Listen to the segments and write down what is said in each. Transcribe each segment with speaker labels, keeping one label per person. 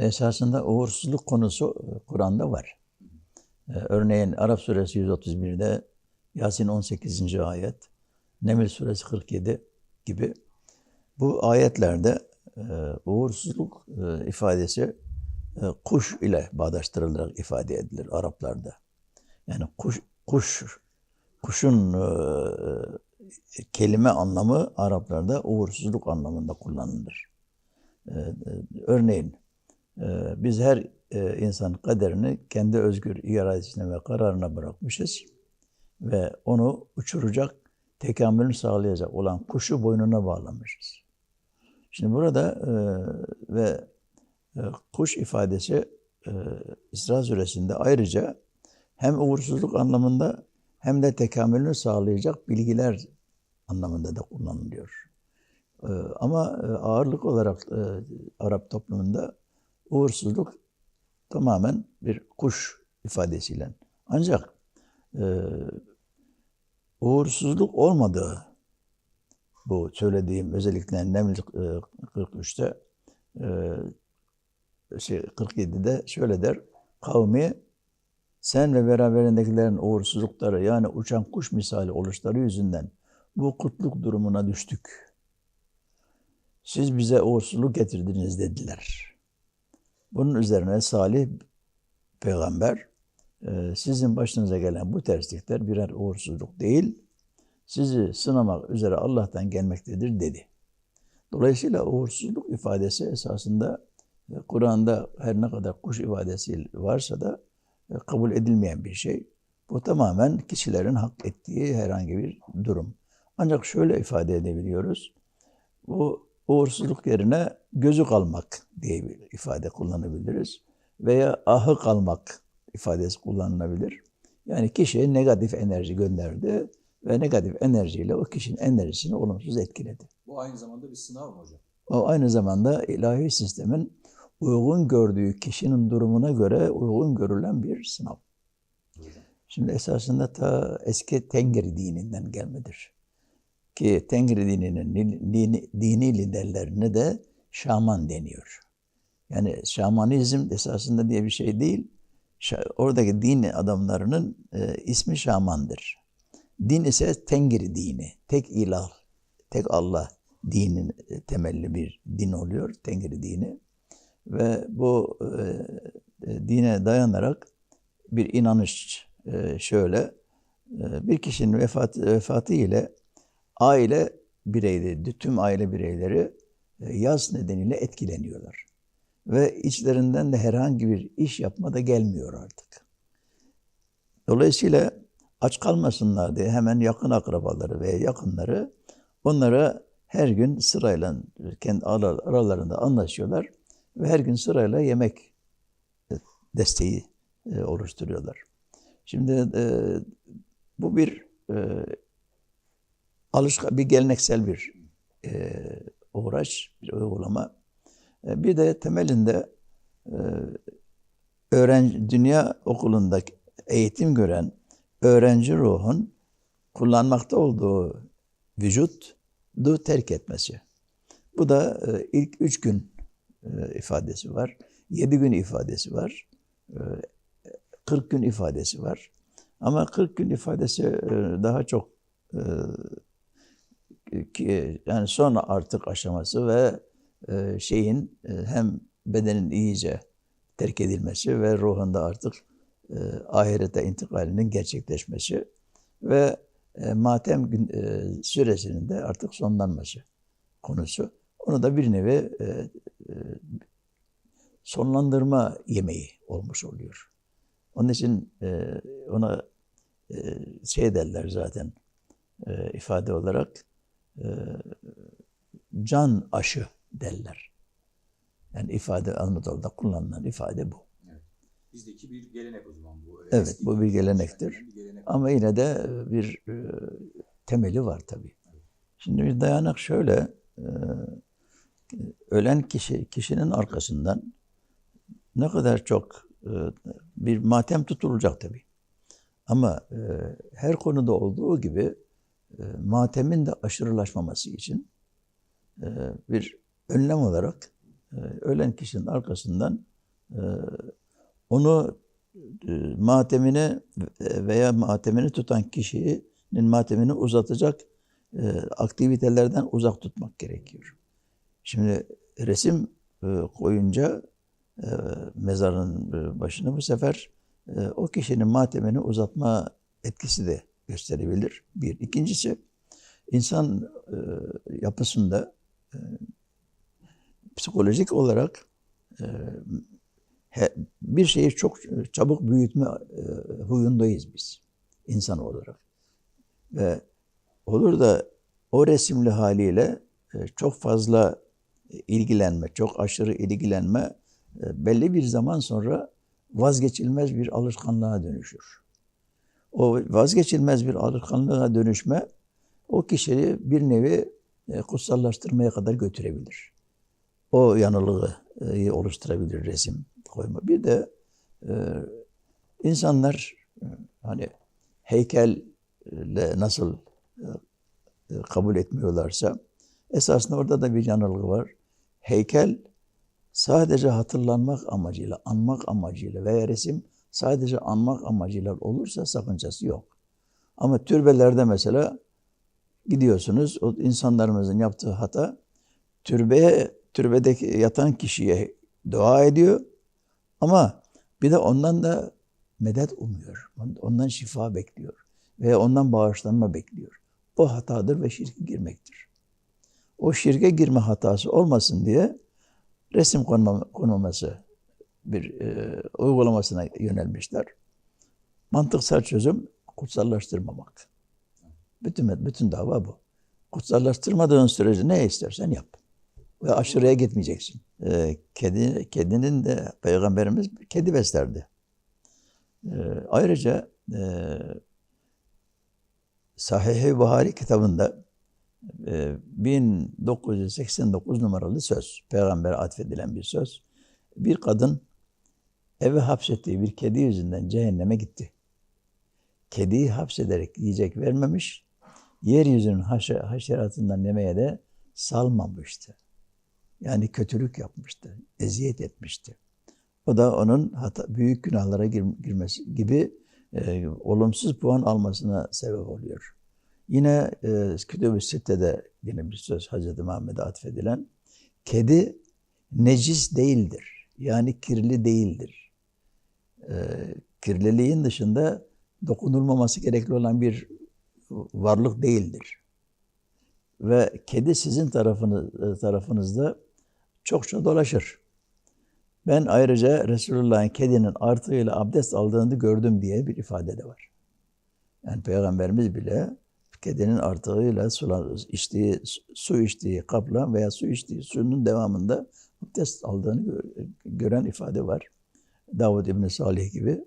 Speaker 1: Esasında uğursuzluk konusu e, Kur'an'da var. Ee, Örneğin Arap suresi 131'de, Yasin 18. ayet, Neml suresi 47 gibi bu ayetlerde e, uğursuzluk e, ifadesi e, kuş ile bağdaştırılarak ifade edilir Araplarda. Yani kuş, kuş kuşun e, kelime anlamı Araplarda uğursuzluk anlamında kullanılır. E, e, örneğin e, biz her e, insan kaderini kendi özgür iradesine ve kararına bırakmışız ve onu uçuracak, tekamülünü sağlayacak olan kuşu boynuna bağlamışız. Şimdi burada e, ve e, kuş ifadesi e, İsra suresinde ayrıca hem uğursuzluk anlamında hem de tekamülünü sağlayacak bilgiler anlamında da kullanılıyor. Ama ağırlık olarak Arap toplumunda uğursuzluk tamamen bir kuş ifadesiyle. Ancak e, uğursuzluk olmadığı bu söylediğim özellikle Neml e, 43'te e, şey 47'de şöyle der. Kavmi sen ve beraberindekilerin uğursuzlukları yani uçan kuş misali oluşları yüzünden bu kutluk durumuna düştük. Siz bize uğursuzluk getirdiniz dediler. Bunun üzerine Salih peygamber e, sizin başınıza gelen bu terslikler birer uğursuzluk değil, sizi sınamak üzere Allah'tan gelmektedir dedi. Dolayısıyla uğursuzluk ifadesi esasında e, Kur'an'da her ne kadar kuş ifadesi varsa da e, kabul edilmeyen bir şey. Bu tamamen kişilerin hak ettiği herhangi bir durum. Ancak şöyle ifade edebiliyoruz. Bu uğursuzluk yerine gözü kalmak diye bir ifade kullanabiliriz. Veya ahı kalmak ifadesi kullanılabilir. Yani kişiye negatif enerji gönderdi ve negatif enerjiyle o kişinin enerjisini olumsuz etkiledi.
Speaker 2: Bu aynı zamanda bir sınav mı hocam?
Speaker 1: O aynı zamanda ilahi sistemin uygun gördüğü kişinin durumuna göre uygun görülen bir sınav. Şimdi esasında ta eski Tengri dininden gelmedir. Ki Tengri dininin dini, dini liderlerine de şaman deniyor. Yani şamanizm esasında diye bir şey değil. Oradaki din adamlarının e, ismi şamandır. Din ise Tengri dini. Tek ilah, tek Allah dinin e, temelli bir din oluyor. Tengri dini. Ve bu e, e, dine dayanarak bir inanış e, şöyle. E, bir kişinin vefatı, vefatı ile aile bireyleri, tüm aile bireyleri e, yaz nedeniyle etkileniyorlar. Ve içlerinden de herhangi bir iş yapma da gelmiyor artık. Dolayısıyla aç kalmasınlar diye hemen yakın akrabaları veya yakınları onlara her gün sırayla kendi aralarında anlaşıyorlar ve her gün sırayla yemek desteği e, oluşturuyorlar. Şimdi e, bu bir alışkan bir geleneksel bir e, uğraş, bir uygulama. E, bir de temelinde e, öğrenci dünya okulunda eğitim gören öğrenci ruhun kullanmakta olduğu vücut du terk etmesi. Bu da e, ilk üç gün e, ifadesi var. Yedi gün ifadesi var. E, 40 gün ifadesi var. Ama 40 gün ifadesi e, daha çok e, yani son artık aşaması ve e, şeyin e, hem bedenin iyice terk edilmesi ve ruhunda artık e, ahirete intikalinin gerçekleşmesi ve e, matem e, süresinin de artık sonlanması konusu. Onu da bir nevi e, e, sonlandırma yemeği olmuş oluyor. Onun için e, ona e, şey derler zaten e, ifade olarak e, can aşı derler. Yani ifade Anadolu'da kullanılan ifade bu.
Speaker 2: Evet. Bizdeki bir gelenek o zaman bu.
Speaker 1: Evet,
Speaker 2: Eski
Speaker 1: bu bir gelenektir.
Speaker 2: bir gelenek.
Speaker 1: Ama yine de bir e, temeli var tabii. Şimdi bir dayanak şöyle, e, ölen kişi kişinin arkasından ne kadar çok e, bir matem tutulacak tabii. Ama e, her konuda olduğu gibi e, matemin de aşırılaşmaması için e, bir önlem olarak e, ölen kişinin arkasından e, onu matemini veya matemini tutan kişinin matemini uzatacak aktivitelerden uzak tutmak gerekiyor. Şimdi resim koyunca mezarın başına bu sefer o kişinin matemini uzatma etkisi de gösterebilir. Bir. İkincisi insan e, yapısında e, psikolojik olarak e, he- bir şeyi çok çabuk büyütme e, huyundayız biz insan olarak. Ve olur da o resimli haliyle e, çok fazla ilgilenme, çok aşırı ilgilenme e, belli bir zaman sonra vazgeçilmez bir alışkanlığa dönüşür. O vazgeçilmez bir alışkanlığa dönüşme o kişiyi bir nevi e, kutsallaştırmaya kadar götürebilir. O yanılığı e, oluşturabilir resim koyma. Bir de e, insanlar hani heykelle nasıl kabul etmiyorlarsa esasında orada da bir yanılgı var. Heykel sadece hatırlanmak amacıyla, anmak amacıyla veya resim sadece anmak amacıyla olursa sakıncası yok. Ama türbelerde mesela gidiyorsunuz, o insanlarımızın yaptığı hata türbeye, türbedeki yatan kişiye dua ediyor ama bir de ondan da medet umuyor. Ondan şifa bekliyor veya ondan bağışlanma bekliyor. O hatadır ve şirke girmektir. O şirke girme hatası olmasın diye resim konma, konulması bir e, uygulamasına yönelmişler. Mantıksal çözüm kutsallaştırmamak. Bütün bütün dava bu. Kutsallaştırmadığın sürece ne istersen yap. Ve aşırıya gitmeyeceksin. E, kedi, kedinin de Peygamberimiz kedi beslerdi. E, ayrıca e, Sahih-i Buhari kitabında e, 1989 numaralı söz, peygambere atfedilen bir söz. Bir kadın eve hapsettiği bir kedi yüzünden cehenneme gitti. Kediyi hapsederek yiyecek vermemiş, yeryüzünün haşe, haşeratından yemeye de salmamıştı. Yani kötülük yapmıştı, eziyet etmişti. O da onun hata, büyük günahlara gir, girmesi gibi e, olumsuz puan almasına sebep oluyor. Yine e, Kütüb-i Sitte'de yine bir söz Hazreti Muhammed'e atfedilen, kedi necis değildir. Yani kirli değildir. E, kirliliğin dışında dokunulmaması gerekli olan bir varlık değildir. Ve kedi sizin tarafınız, tarafınızda çokça dolaşır. Ben ayrıca Resulullah'ın kedinin artığıyla abdest aldığını gördüm diye bir ifade de var. Yani Peygamberimiz bile kedinin artığıyla su içtiği, su içtiği kapla veya su içtiği suyunun devamında abdest aldığını gören ifade var. Davud İbni Salih gibi.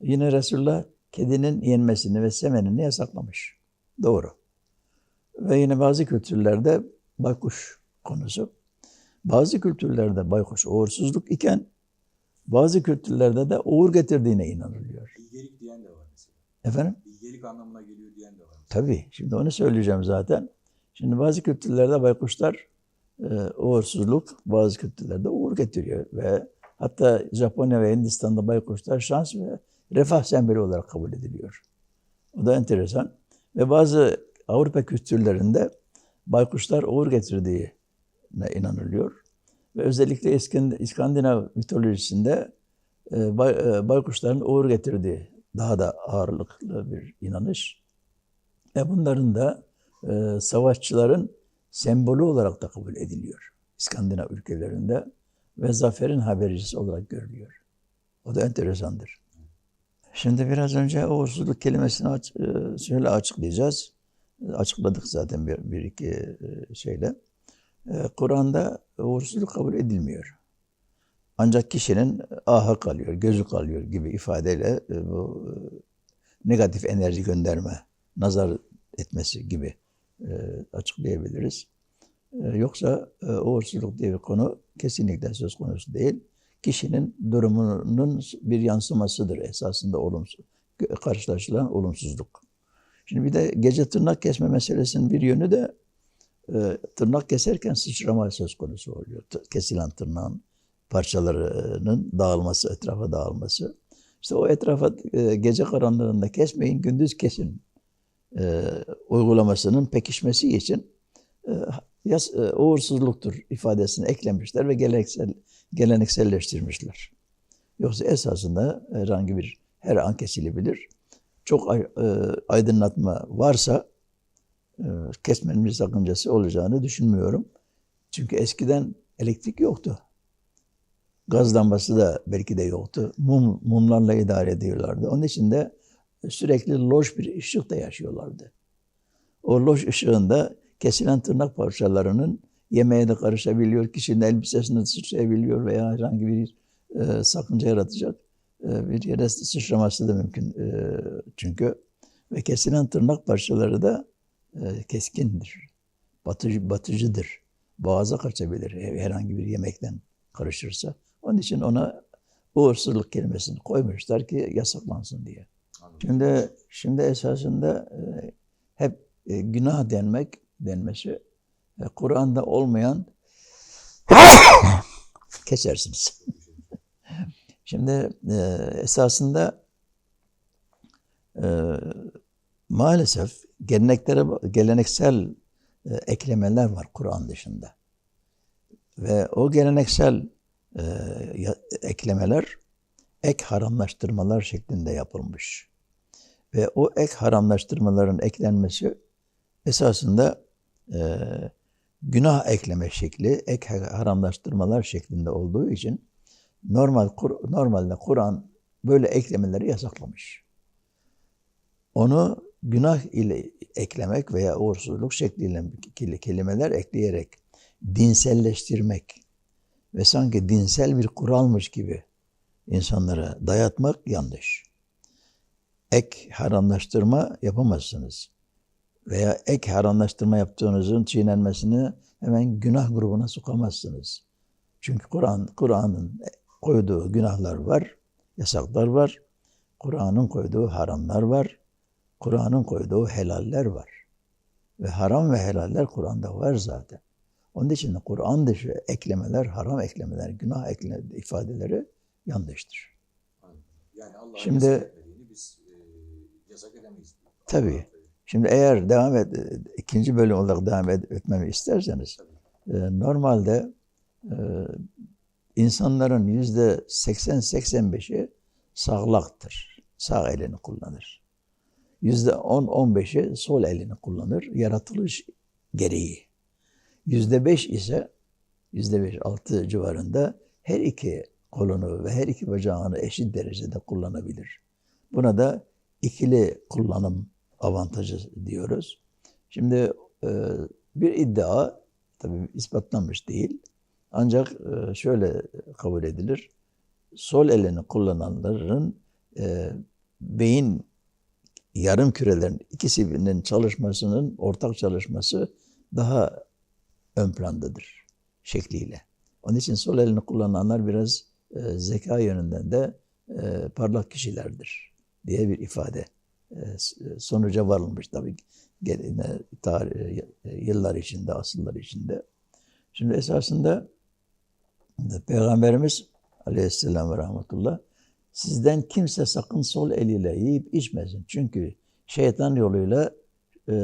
Speaker 1: Yine Resulullah kedinin yenmesini ve semenini yasaklamış. Doğru. Ve yine bazı kültürlerde baykuş konusu. Bazı kültürlerde baykuş uğursuzluk iken bazı kültürlerde de uğur getirdiğine inanılıyor.
Speaker 2: Bilgelik diyen de var mesela.
Speaker 1: Efendim?
Speaker 2: Bilgelik anlamına geliyor diyen de var. Mesela.
Speaker 1: Tabii. Şimdi onu söyleyeceğim zaten. Şimdi bazı kültürlerde baykuşlar e, uğursuzluk, bazı kültürlerde uğur getiriyor ve hatta Japonya ve Hindistan'da baykuşlar şans ve refah sembolü olarak kabul ediliyor. O da enteresan. Ve bazı Avrupa kültürlerinde baykuşlar uğur getirdiğine inanılıyor. Ve özellikle İskandinav mitolojisinde e, e, baykuşların uğur getirdiği daha da ağırlıklı bir inanış. Ve bunların da e, savaşçıların sembolü olarak da kabul ediliyor. İskandinav ülkelerinde ve zaferin habercisi olarak görülüyor. O da enteresandır. Şimdi biraz önce uğursuzluk kelimesini aç, e, şöyle açıklayacağız. Açıkladık zaten bir, bir iki e, şeyle. E, Kur'an'da uğursuzluk kabul edilmiyor. Ancak kişinin ahı kalıyor, gözü kalıyor gibi ifadeyle bu negatif enerji gönderme, nazar etmesi gibi açıklayabiliriz. Yoksa uğursuzluk diye bir konu kesinlikle söz konusu değil kişinin durumunun bir yansımasıdır esasında olumsuz, karşılaşılan olumsuzluk. Şimdi bir de gece tırnak kesme meselesinin bir yönü de e, tırnak keserken sıçrama söz konusu oluyor. Kesilen tırnağın parçalarının dağılması, etrafa dağılması. İşte o etrafa e, gece karanlığında kesmeyin, gündüz kesin e, uygulamasının pekişmesi için e, yas, e, uğursuzluktur ifadesini eklemişler ve geleneksel gelenekselleştirmişler. Yoksa esasında herhangi bir her an kesilebilir. Çok e, aydınlatma varsa e, kesmenin bir sakıncası olacağını düşünmüyorum. Çünkü eskiden elektrik yoktu. Gaz lambası da belki de yoktu. Mum, mumlarla idare ediyorlardı. Onun için de sürekli loş bir ışıkta yaşıyorlardı. O loş ışığında kesilen tırnak parçalarının yemeğe de karışabiliyor, kişinin elbisesine sıçrayabiliyor veya herhangi bir e, sakınca yaratacak e, bir yere sıçraması da mümkün e, çünkü. Ve kesilen tırnak parçaları da e, keskindir, batıcı, batıcıdır. Boğaza kaçabilir herhangi bir yemekten karışırsa. Onun için ona uğursuzluk kelimesini koymuşlar ki yasaklansın diye.
Speaker 2: Anladım.
Speaker 1: Şimdi şimdi esasında e, hep e, günah denmek denmesi e, Kur'an'da olmayan kesersiniz. Şimdi e, esasında e, maalesef geleneklere geleneksel e, eklemeler var Kur'an dışında. Ve o geleneksel e, eklemeler ek haramlaştırmalar şeklinde yapılmış. Ve o ek haramlaştırmaların eklenmesi esasında e, günah ekleme şekli, ek haramlaştırmalar şeklinde olduğu için normal Kur- normalde Kur'an böyle eklemeleri yasaklamış. Onu günah ile eklemek veya uğursuzluk şekliyle keli- kelimeler ekleyerek dinselleştirmek ve sanki dinsel bir kuralmış gibi insanlara dayatmak yanlış. Ek haramlaştırma yapamazsınız. Veya ek haramlaştırma yaptığınızın çiğnenmesini hemen günah grubuna sokamazsınız. Çünkü Kur'an Kur'an'ın koyduğu günahlar var, yasaklar var. Kur'an'ın koyduğu haramlar var. Kur'an'ın koyduğu helaller var. Ve haram ve helaller Kur'an'da var zaten. Onun için de Kur'an dışı eklemeler, haram eklemeler, günah ekleme ifadeleri yanlıştır.
Speaker 2: Yani Allah'ın
Speaker 1: Şimdi-
Speaker 2: yasak biz e, yasak edemeyiz.
Speaker 1: Tabii. Şimdi eğer devam et, ikinci bölüm olarak devam et, etmemi isterseniz, e, normalde e, insanların yüzde 80-85'i sağlaktır. Sağ elini kullanır. Yüzde 10-15'i sol elini kullanır. Yaratılış gereği. Yüzde 5 ise yüzde 5-6 civarında her iki kolunu ve her iki bacağını eşit derecede kullanabilir. Buna da ikili kullanım avantajı diyoruz. Şimdi e, bir iddia tabii ispatlanmış değil. Ancak e, şöyle kabul edilir. Sol elini kullananların e, beyin yarım kürelerin ikisinin çalışmasının ortak çalışması daha ön plandadır şekliyle. Onun için sol elini kullananlar biraz zeka yönünden de parlak kişilerdir diye bir ifade sonuca varılmış tabii geline, tarih, yıllar içinde, asırlar içinde. Şimdi esasında Peygamberimiz aleyhisselam ve rahmetullah sizden kimse sakın sol eliyle yiyip içmesin. Çünkü şeytan yoluyla e,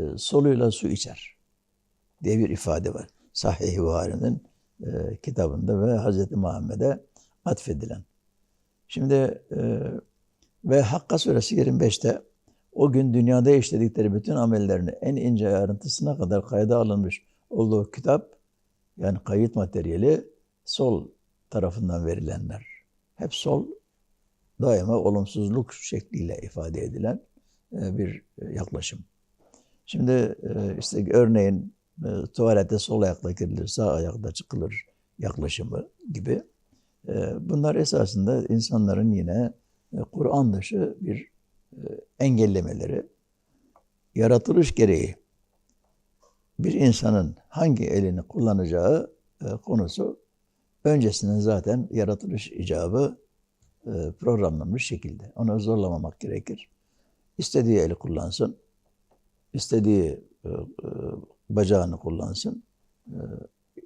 Speaker 1: e, soluyla su içer diye bir ifade var. Sahih Buhari'nin e, kitabında ve Hz. Muhammed'e atfedilen. Şimdi e, ve Hakka suresi 25'te o gün dünyada işledikleri bütün amellerini en ince ayrıntısına kadar kayda alınmış olduğu kitap yani kayıt materyali sol tarafından verilenler. Hep sol daima olumsuzluk şekliyle ifade edilen e, bir e, yaklaşım. Şimdi e, işte örneğin tuvalete sol ayakla girilir, sağ ayakla çıkılır yaklaşımı gibi. Bunlar esasında insanların yine Kur'an dışı bir e, engellemeleri, yaratılış gereği bir insanın hangi elini kullanacağı e, konusu öncesinden zaten yaratılış icabı e, programlanmış şekilde. Onu zorlamamak gerekir. İstediği eli kullansın, istediği e, e, bacağını kullansın.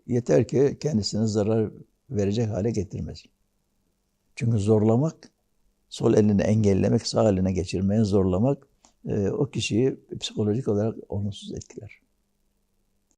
Speaker 1: Yeter ki kendisine zarar verecek hale getirmesin. Çünkü zorlamak, sol elini engellemek, sağ eline geçirmeye zorlamak e, o kişiyi psikolojik olarak olumsuz etkiler.